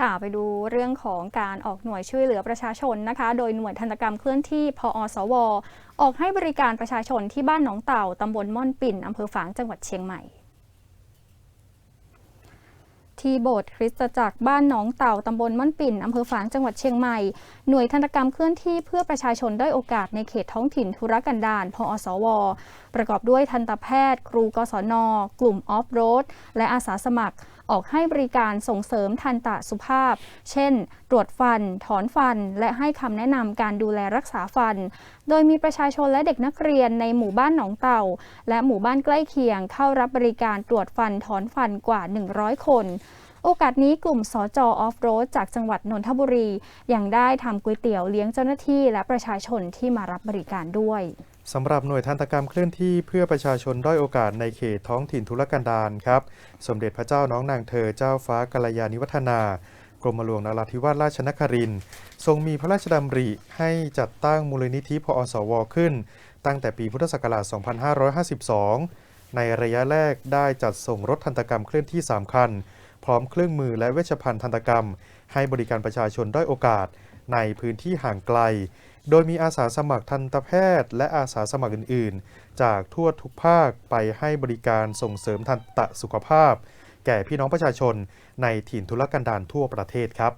ค่ะไปดูเรื่องของการออกหน่วยช่วยเหลือประชาชนนะคะ โดยหน่วยทันตกรรมเคลื่อนที่พอสว ออกให้บริการประชาชนที่บ้านหนองเต่าตำบลม่อนปิ่นอำเภอฝางจังหวัดเชียงใหม่ที่โบสถ์คริสตจักรบ้านหนองเต่าตำบลม่อนปิ่นอำเภอฝางจังหวัดเชียงใหม่ หน่วยทันกรรมเคลื่อนที่เพื่อประชาชนได้อยโอกาสในเขตท้องถิ่นธุรกันดารพอสว ประกอบด้วยทันตแพทย์ ครูกศน กลุ่มออฟโรด และอาสาสมัคร ออกให้บริการส่งเสริมทันตสุภาพ เช่น ตรวจฟัน ถอนฟัน และให้คำแนะนำการดูแลรักษาฟัน โดยมีประชาชนและเด็กนักเรียนในหมู่บ้านหนองเต่า และหมู่บ้านใกล้เคียง เข้ารับบริการตรวจฟันถอนฟันกว่า 100 คนโอกาสนี้กลุ่มสจออฟโรดจากจังหวัดนนทบุรี ยังได้ทำก๋วยเตี๋ยวเลี้ยงเจ้าหน้าที่และประชาชนที่มารับบริการด้วย สำหรับหน่วยทันตกรรมเคลื่อนที่เพื่อประชาชนด้อยโอกาสในเขตท้องถิ่นทุรกันดารครับ สมเด็จพระเจ้าน้องนางเธอเจ้าฟ้ากัลยาณิวัฒนากรมหลวงนราธิวาสราชนครินทรงมีพระราชดำริให้จัดตั้งมูลนิธิพอสวขึ้น ตั้งแต่ปีพุทธศักราช 2552 ในระยะแรกได้จัดส่งรถทันตกรรมเคลื่อนที่ 3 คัน พร้อมเครื่องมือและเวชภัณฑ์ทันตกรรม ให้บริการประชาชนด้อยโอกาสในพื้นที่ห่างไกล โดยมีอาสาสมัครทันตแพทย์ และอาสาสมัครอื่น ๆ จากทั่วทุกภาคไปให้บริการส่งเสริมทันตสุขภาพ แก่พี่น้องประชาชนในถิ่นทุรกันดารทั่วประเทศครับ